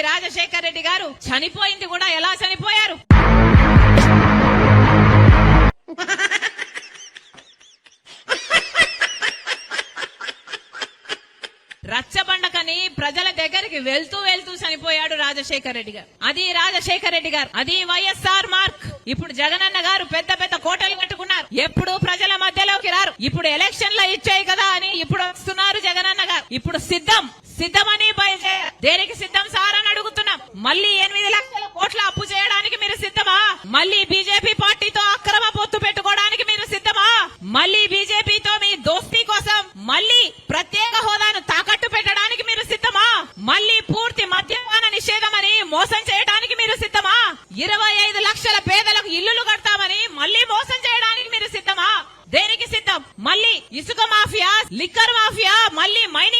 గారికి రాజశేఖర్ రెడ్డి గారు చనిపోయింది కూడా ఎలా చనిపోయారు? రచ్చబండకని ప్రజల దగ్గరికి వెళ్తూ వెళ్తూ చనిపోయాడు రాజశేఖర్ రెడ్డి గారు. అది రాజశేఖర్ రెడ్డి గారు. అది వైఎస్ఆర్ మార్క్. ఇప్పుడు జగనన్న గారు పెద్ద పెద్ద కోటలు కట్టుకున్నారు. ఎప్పుడు ప్రజల మధ్యలోకి రారు. ఇప్పుడు ఎలక్షన్లు ఇచ్చాయి కదా అని ఇప్పుడు వస్తున్నారు జగనన్న గారు. ఇప్పుడు సిద్ధం. సిద్ధమని బయలుదేరారు. దేనికి సిద్ధం సార్? మళ్ళీ ఎనిమిది లక్షల కోట్ల అప్పు చేయడానికి మీరు సిద్ధమా? మళ్ళీ బీజేపీ పార్టీతో అక్రమ పొత్తు పెట్టుకోవడానికి మీరు సిద్ధమా? మళ్ళీ బీజేపీతో మీ దోస్తీ కోసం మళ్ళీ ప్రత్యేక హోదాను తాకట్టు పెట్టడానికి మీరు సిద్ధమా? మళ్ళీ పూర్తి మద్యపాన నిషేధం అని మోసం చేయడానికి మీరు సిద్ధమా? ఇరవై ఐదు లక్షల పేదలకు ఇల్లులు కడతామని మళ్ళీ మోసం చేయడానికి మీరు సిద్ధమా? దేనికి సిద్ధం? మళ్ళీ ఇసుక మాఫియా లిక్కర్ మాఫియా మళ్ళీ మైనింగ్